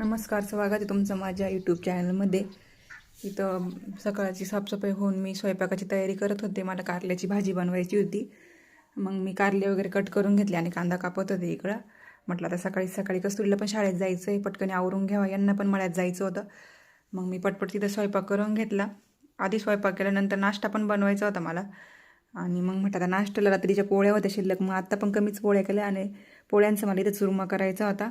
नमस्कार स्वागत आहे तुमचं माझ्या यूट्यूब चॅनलमध्ये इथं सकाळची साफसफाई होऊन मी स्वयंपाकाची तयारी करत होते. मला कारल्याची भाजी बनवायची होती. मग मी कारले वगैरे कट करून घेतले आणि कांदा कापत होते इकडं. म्हटलं आता सकाळी सकाळी कस्तुरीला पण शाळेत जायचं आहे पटकन आवरून घ्यावा. यांना पण मळ्यात जायचं होतं. मग मी पटपट तिथं स्वयंपाक करून घेतला. आधी स्वयंपाक केल्यानंतर नाश्ता पण बनवायचा होता मला. आणि मग म्हटलं आता नाश्त्याला रात्रीच्या पोळ्या होत्या शिल्लक. मग आत्ता पण कमीच पोळ्या केल्या आणि पोळ्यांचा मला इथं चुरमा करायचा होता.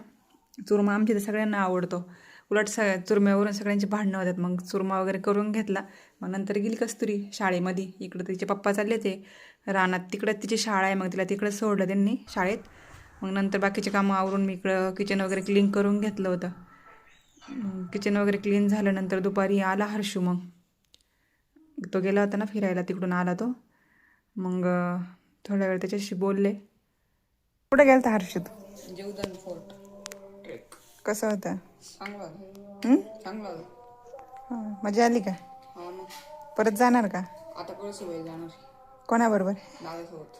चुरमा आमच्या इथं सगळ्यांना आवडतो. उलट स चुरम्यावरून सगळ्यांची भांडणं होतात. मग चुरमा वगैरे करून घेतला. मग नंतर गेली कस्तुरी शाळेमध्ये. इकडं तिचे पप्पा चालले ते रानात तिकडं तिची शाळा आहे. मग तिला तिकडं सोडलं त्यांनी शाळेत. मग नंतर बाकीचे कामं आवरून मी इकडं किचन वगैरे क्लीन करून घेतलं होतं. किचन वगैरे क्लीन झाल्यानंतर दुपारी आला हर्षू मग. तो गेला होता ना फिरायला. तिकडून आला तो. मग थोड्या वेळ त्याच्याशी बोलले. कुठं गेला होता हर्षू तू? फोर्ट कसं होतं? चांगला हं? चांगला हां, मजा आली का? हा मग परत जाणार का? आता वेळ जाणार. कोणाबरोबर? दादासोबत.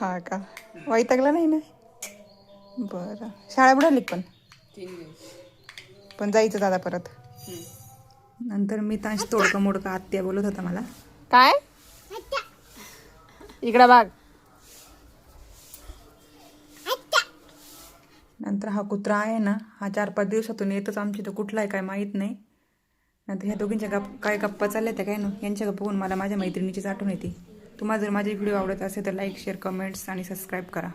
हा का? वैतागला नाही ना? बरं. शाळा बुडाली पण? तीन दिवस. पण जायचं दादा परत. नंतर मी ताश तोडकं मोडकं आत्या बोलत होता मला. काय? इकडं बाग नंतर हा कुत्रा आहे ना हा चार पाच दिवसातून येतच आमची इथं कुठला आहे काय माहीत नाही. नंतर ह्या दोघींच्या गप काय गप्पा चालल्या त्या काय ना यांच्या गप्पा बघून मला माझ्या मैत्रिणीचीच आठवण येते. तुम्हाला जर माझे व्हिडिओ आवडत असेल तर लाईक शेअर कमेंट्स आणि सबस्क्राईब करा.